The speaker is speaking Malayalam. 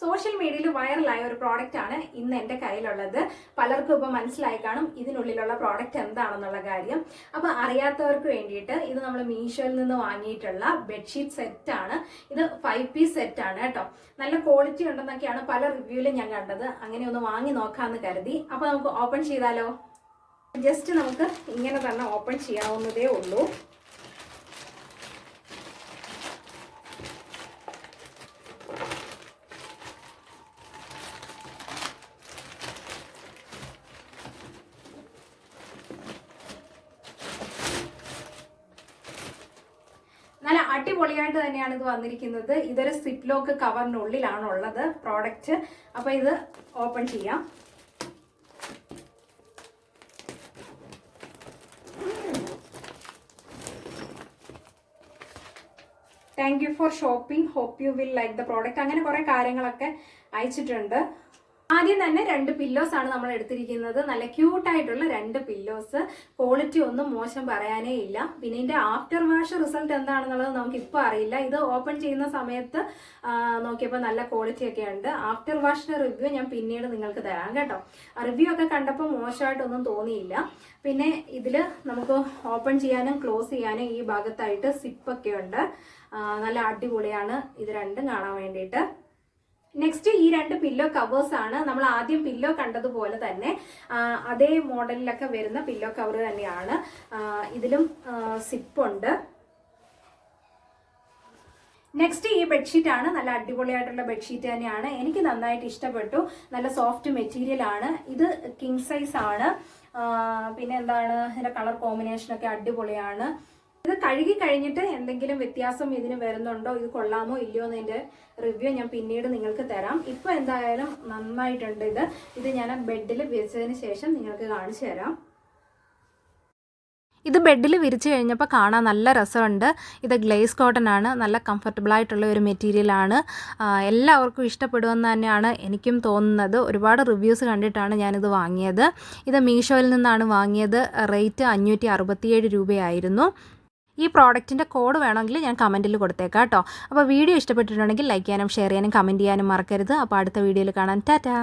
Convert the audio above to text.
സോഷ്യൽ മീഡിയയിൽ വൈറലായ ഒരു പ്രോഡക്റ്റ് ആണ് ഇന്ന് എന്റെ കയ്യിലുള്ളത്. പലർക്കും ഇപ്പോൾ മനസ്സിലായി കാണും ഇതിനുള്ളിലുള്ള പ്രോഡക്റ്റ് എന്താണെന്നുള്ള കാര്യം. അപ്പോൾ അറിയാത്തവർക്ക് വേണ്ടിയിട്ട് ഇത് നമ്മൾ മീഷോയിൽ നിന്ന് വാങ്ങിയിട്ടുള്ള ബെഡ്ഷീറ്റ് സെറ്റ് ആണ്. ഇത് ഫൈവ് പീസ് സെറ്റ് ആണ് കേട്ടോ. നല്ല ക്വാളിറ്റി ഉണ്ടെന്നൊക്കെയാണ് പല റിവ്യൂവിലും ഞാൻ കണ്ടത്. അങ്ങനെ ഒന്ന് വാങ്ങി നോക്കാമെന്ന് കരുതി. അപ്പോൾ നമുക്ക് ഓപ്പൺ ചെയ്താലോ? ജസ്റ്റ് നമുക്ക് ഇങ്ങനെ തന്നെ ഓപ്പൺ ചെയ്യാവുന്നതേ ഉള്ളൂ നല്ല അടിപൊളിയായിട്ട് തന്നെയാണ് ഇത് വന്നിരിക്കുന്നത്. ഇതൊരു സിപ്ലോക്ക് കവറിനുള്ളിലാണ് ഉള്ളത് പ്രോഡക്റ്റ് അപ്പോൾ ഇത് ഓപ്പൺ ചെയ്യാം. Thank you for shopping hope you will like the product അങ്ങനെ കുറേ കാര്യങ്ങളൊക്കെ അയച്ചിട്ടുണ്ട്. ആദ്യം തന്നെ രണ്ട് പില്ലോസ് ആണ് നമ്മൾ എടുത്തിരിക്കുന്നത്. നല്ല ക്യൂട്ടായിട്ടുള്ള രണ്ട് പില്ലോസ് ക്വാളിറ്റി ഒന്നും മോശം പറയാനേ ഇല്ല. പിന്നെ ഇതിന്റെ ആഫ്റ്റർ വാഷ് റിസൾട്ട് എന്താണെന്നുള്ളത് നമുക്ക് ഇപ്പോൾ അറിയില്ല. ഇത് ഓപ്പൺ ചെയ്യുന്ന സമയത്ത് നോക്കിയപ്പോൾ നല്ല ക്വാളിറ്റി ഒക്കെ ഉണ്ട്. ആഫ്റ്റർ വാഷിന്റെ റിവ്യൂ ഞാൻ പിന്നീട് നിങ്ങൾക്ക് തരാം കേട്ടോ. റിവ്യൂ ഒക്കെ കണ്ടപ്പോൾ മോശമായിട്ടൊന്നും തോന്നിയില്ല. പിന്നെ ഇതിൽ നമുക്ക് ഓപ്പൺ ചെയ്യാനും ക്ലോസ് ചെയ്യാനും ഈ ഭാഗത്തായിട്ട് സിപ്പൊക്കെ ഉണ്ട്. നല്ല അടിപൊളിയാണ്. ഇത് രണ്ടും കാണാൻ വേണ്ടിയിട്ട്. നെക്സ്റ്റ് ഈ രണ്ട് പില്ലോ കവേഴ്സ് ആണ് നമ്മൾ ആദ്യം പില്ലോ കണ്ടതുപോലെ തന്നെ അതേ മോഡലിലൊക്കെ വരുന്ന പില്ലോ കവർ തന്നെയാണ്. ഇതിലും സിപ്പുണ്ട് നെക്സ്റ്റ് ഈ ബെഡ്ഷീറ്റ് ആണ് നല്ല അടിപൊളിയായിട്ടുള്ള ബെഡ്ഷീറ്റ് തന്നെയാണ്. എനിക്ക് നന്നായിട്ട് ഇഷ്ടപ്പെട്ടു. നല്ല സോഫ്റ്റ് മെറ്റീരിയൽ ആണ്. ഇത് കിങ് സൈസ് ആണ്. പിന്നെ എന്താണ്? ഇതിന്റെ കളർ കോമ്പിനേഷനൊക്കെ അടിപൊളിയാണ്. ഇത് കഴുകി കഴിഞ്ഞിട്ട് എന്തെങ്കിലും വ്യത്യാസം ഇതിന് വരുന്നുണ്ടോ ഇത് കൊള്ളാമോ ഇല്ലയോ എന്നതിന്റെ റിവ്യൂ ഞാൻ പിന്നീട് നിങ്ങൾക്ക് തരാം. ഇപ്പൊ എന്തായാലും നന്നായിട്ടുണ്ട് ഇത്. ഇത് ഞാൻ ബെഡിൽ വെച്ചതിന് ശേഷം നിങ്ങൾക്ക് കാണിച്ചു തരാം. ഇത് ബെഡിൽ വിരിച്ചു കഴിഞ്ഞപ്പോൾ കാണാൻ നല്ല രസമുണ്ട്. ഇത് ഗ്ലേസ് കോട്ടൺ ആണ്. നല്ല കംഫർട്ടബിൾ ആയിട്ടുള്ള ഒരു മെറ്റീരിയലാണ് എല്ലാവർക്കും ഇഷ്ടപ്പെടുമെന്ന് തന്നെയാണ് എനിക്കും തോന്നുന്നത്. ഒരുപാട് റിവ്യൂസ് കണ്ടിട്ടാണ് ഞാനിത് വാങ്ങിയത്. ഇത് മീഷോയിൽ നിന്നാണ് വാങ്ങിയത്. റേറ്റ് അഞ്ഞൂറ്റി രൂപയായിരുന്നു. ഈ പ്രോഡക്റ്റിന്റെ കോഡ് വേണമെങ്കിൽ ഞാൻ കമന്റിൽ കൊടുത്തേക്കാം കേട്ടോ. അപ്പോൾ വീഡിയോ ഇഷ്ടപ്പെട്ടിട്ടുണ്ടെങ്കിൽ ലൈക്ക് ചെയ്യാനും ഷെയർ ചെയ്യാനും കമന്റ് ചെയ്യാനും മറക്കരുത്. അപ്പോൾ അടുത്ത വീഡിയോയിൽ കാണാൻ ടാറ്റാ.